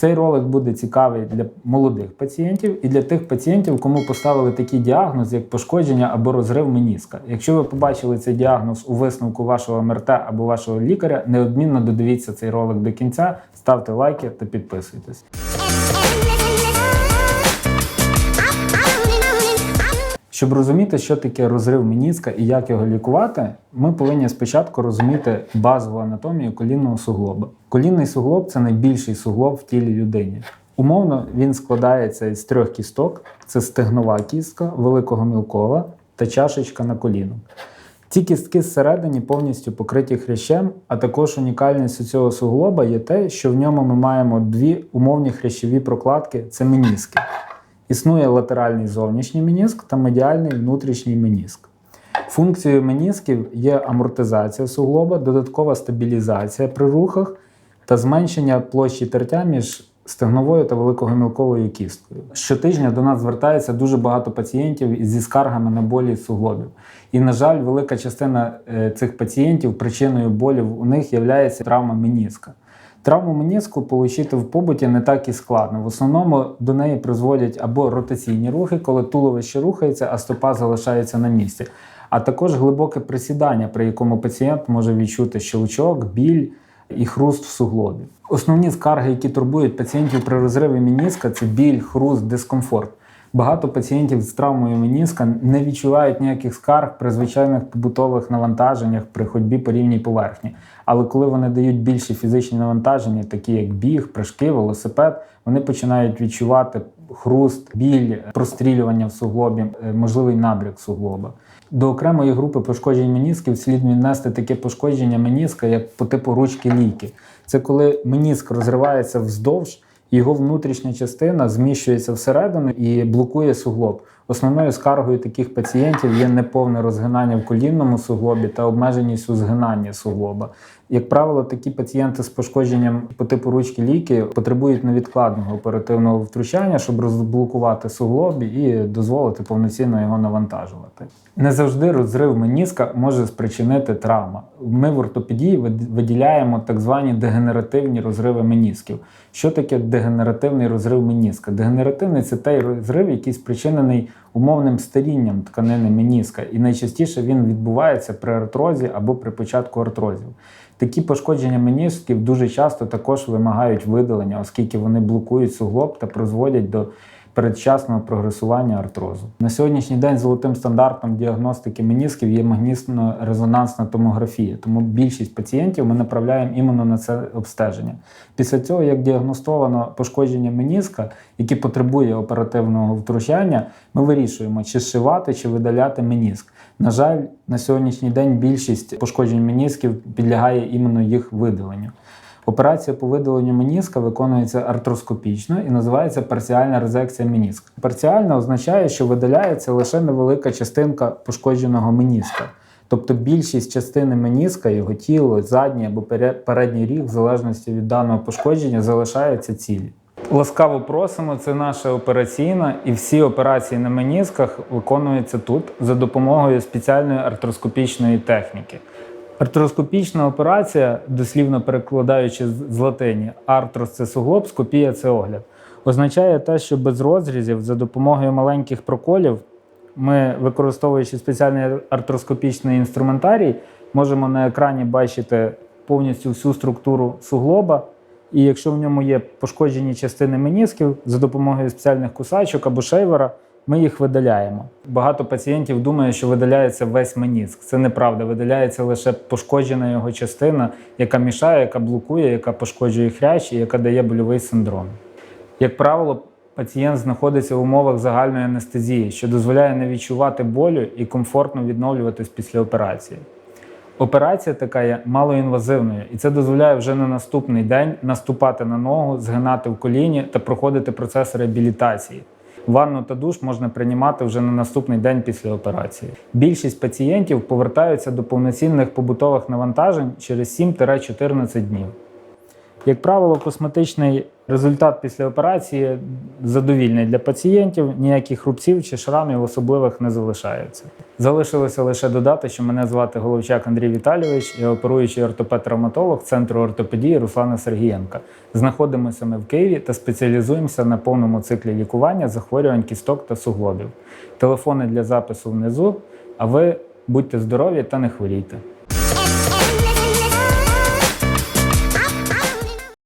Цей ролик буде цікавий для молодих пацієнтів і для тих пацієнтів, кому поставили такий діагноз, як пошкодження або розрив меніска. Якщо ви побачили цей діагноз у висновку вашого МРТ або вашого лікаря, неодмінно додивіться цей ролик до кінця, ставте лайки та підписуйтесь. Щоб розуміти, що таке розрив меніска і як його лікувати, ми повинні спочатку розуміти базову анатомію колінного суглоба. Колінний суглоб це найбільший суглоб в тілі людини. Умовно він складається із трьох кісток: це стегнова кістка, великого мілкова та чашечка на коліну. Ці кістки зсередині повністю покриті хрящем, а також унікальністю цього суглоба є те, що в ньому ми маємо дві умовні хрящові прокладки це меніски. Існує латеральний зовнішній меніск та медіальний внутрішній меніск. Функцією менісків є амортизація суглоба, додаткова стабілізація при рухах та зменшення площі тертя між стегновою та великогомілковою кісткою. Щотижня до нас звертається дуже багато пацієнтів зі скаргами на болі суглобів. І, на жаль, велика частина е, цих пацієнтів причиною болів у них є травма меніска. Травму меніску отримати в побуті не так і складно. В основному до неї призводять або ротаційні рухи, коли туловище рухається, а стопа залишається на місці, а також глибоке присідання, при якому пацієнт може відчути щелчок, біль і хруст в суглобі. Основні скарги, які турбують пацієнтів при розриві меніска, це біль, хруст, дискомфорт. Багато пацієнтів з травмою меніска не відчувають ніяких скарг при звичайних побутових навантаженнях при ходьбі по рівній поверхні. Але коли вони дають більші фізичні навантаження, такі як біг, прыжки, велосипед, вони починають відчувати хруст, біль, прострілювання в суглобі, е, можливий набряк суглоба. До окремої групи пошкоджень менісків слід віднести таке пошкодження меніска, як по типу ручки ліки. Це коли меніск розривається вздовж його внутрішня частина зміщується всередину і блокує суглоб. Основною скаргою таких пацієнтів є неповне розгинання в колінному суглобі та обмеженість у згинанні суглоба. Як правило, такі пацієнти з пошкодженням по типу ручки ліки потребують невідкладного оперативного втручання, щоб розблокувати суглоб і дозволити повноцінно його навантажувати. Не завжди розрив меніска може спричинити травма. Ми в ортопедії виділяємо так звані дегенеративні розриви менісків. Що таке дегенеративний розрив меніска? Дегенеративний це той розрив, який спричинений умовним старінням тканини меніска, і найчастіше він відбувається при артрозі або при початку артрозів. Такі пошкодження менісків дуже часто також вимагають видалення, оскільки вони блокують суглоб та призводять до передчасного прогресування артрозу. На сьогоднішній день золотим стандартом діагностики менісків є магнітно-резонансна томографія, тому більшість пацієнтів ми направляємо іменно на це обстеження. Після цього, як діагностовано пошкодження меніска, яке потребує оперативного втручання, ми вирішуємо, чи зшивати, чи видаляти меніск. На жаль, на сьогоднішній день більшість пошкоджень менісків підлягає іменно їх видаленню. Операція по видаленню меніска виконується артроскопічно і називається парціальна резекція меніска. Парціальна означає, що видаляється лише невелика частинка пошкодженого меніска. Тобто більшість частини меніска, його тіло, задній або передній ріг, в залежності від даного пошкодження, залишаються цілі. Ласкаво просимо, це наша операційна, і всі операції на менісках виконуються тут за допомогою спеціальної артроскопічної техніки. Артроскопічна операція, дослівно перекладаючи з латині, артрос це суглоб, скопія це огляд, означає те, що без розрізів за допомогою маленьких проколів ми, використовуючи спеціальний артроскопічний інструментарій, можемо на екрані бачити повністю всю структуру суглоба. І якщо в ньому є пошкоджені частини менісків за допомогою спеціальних кусачок або шейвера ми їх видаляємо. Багато пацієнтів думає, що видаляється весь меніск. Це неправда. Видаляється лише пошкоджена його частина, яка мішає, яка блокує, яка пошкоджує хрящ і яка дає больовий синдром. Як правило, пацієнт знаходиться в умовах загальної анестезії, що дозволяє не відчувати болю і комфортно відновлюватись після операції. Операція така є малоінвазивною, і це дозволяє вже на наступний день наступати на ногу, згинати в коліні та проходити процес реабілітації. Ванну та душ можна приймати вже на наступний день після операції. Більшість пацієнтів повертаються до повноцінних побутових навантажень через 7-14 днів. Як правило, косметичний результат після операції задовільний для пацієнтів, ніяких рубців чи шрамів особливих не залишається. Залишилося лише додати, що мене звати Головчак Андрій Віталійович, я оперуючий ортопед-травматолог Центру ортопедії Руслана Сергієнка. Знаходимося ми в Києві та спеціалізуємося на повному циклі лікування захворювань кісток та суглобів. Телефони для запису внизу, а ви будьте здорові та не хворійте.